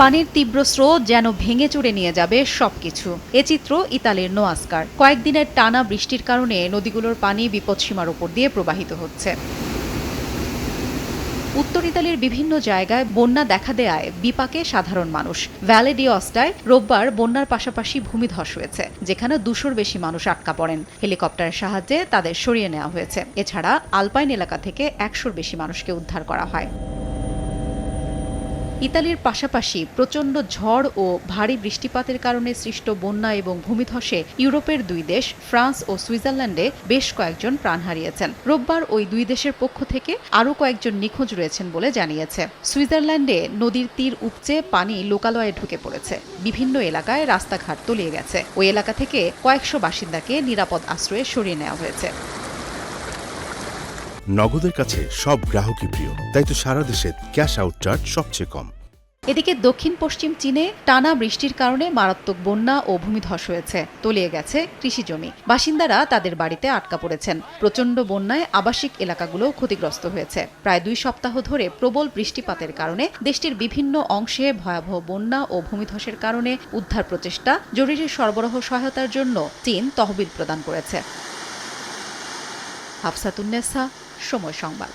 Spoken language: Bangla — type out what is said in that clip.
পানির তীব্র স্রোত যেন ভেঙে চুরে নিয়ে যাবে সবকিছু। এ চিত্র ইতালির নোয়াস্কার। কয়েকদিনের টানা বৃষ্টির কারণে নদীগুলোর পানি বিপদসীমার উপর দিয়ে প্রবাহিত হচ্ছে। উত্তর ইতালির বিভিন্ন জায়গায় বন্যা দেখা দেয়ায় বিপাকে সাধারণ মানুষ। ভ্যালে ডি অস্টায় রোববার বন্যার পাশাপাশি ভূমিধস হয়েছে, যেখানে দুশোর বেশি মানুষ আটকা পড়েন। হেলিকপ্টারের সাহায্যে তাদের সরিয়ে নেওয়া হয়েছে। এছাড়া আলপাইন এলাকা থেকে একশোর বেশি মানুষকে উদ্ধার করা হয়। ইতালির পাশাপাশি প্রচণ্ড ঝড় ও ভারী বৃষ্টিপাতের কারণে সৃষ্ট বন্যা এবং ভূমিধসে ইউরোপের দুই দেশ, ফ্রান্স ও সুইজারল্যান্ডে বেশ কয়েকজন প্রাণ হারিয়েছেন। রোববার ওই দুই দেশের পক্ষ থেকে আরও কয়েকজন নিখোঁজ রয়েছেন বলে জানিয়েছে। সুইজারল্যান্ডে নদীর তীর উপচে পানি লোকালয়ে ঢুকে পড়েছে। বিভিন্ন এলাকায় রাস্তাঘাট তলিয়ে গেছে। ওই এলাকা থেকে কয়েকশো বাসিন্দাকে নিরাপদ আশ্রয়ে সরিয়ে নেওয়া হয়েছে। নগদের কাছে সব গ্রাহকই প্রিয়। তাই তো সারা দেশে ক্যাশ আউট চার্জ সবচেয়ে কম। এদিকে দক্ষিণ পশ্চিম চীনে টানা বৃষ্টির কারণে মারাত্মক বন্যা ও ভূমিধস হয়েছে, তলিয়ে গেছে কৃষি জমি। বাসিন্দারা তাদের বাড়িতে আটকা পড়েছেন। প্রচণ্ড বন্যায় আবাসিক এলাকাগুলো ক্ষতিগ্রস্ত হয়েছে। প্রায় দুই সপ্তাহ ধরে প্রবল বৃষ্টিপাতের কারণে দেশটির বিভিন্ন অংশে ভয়াবহ বন্যা ও ভূমিধসের কারণে উদ্ধার প্রচেষ্টা, জরুরি সরবরাহ সহায়তার জন্য চীন তহবিল প্রদান করেছে। হাফসাতুন্নেসা সময় সংবাদ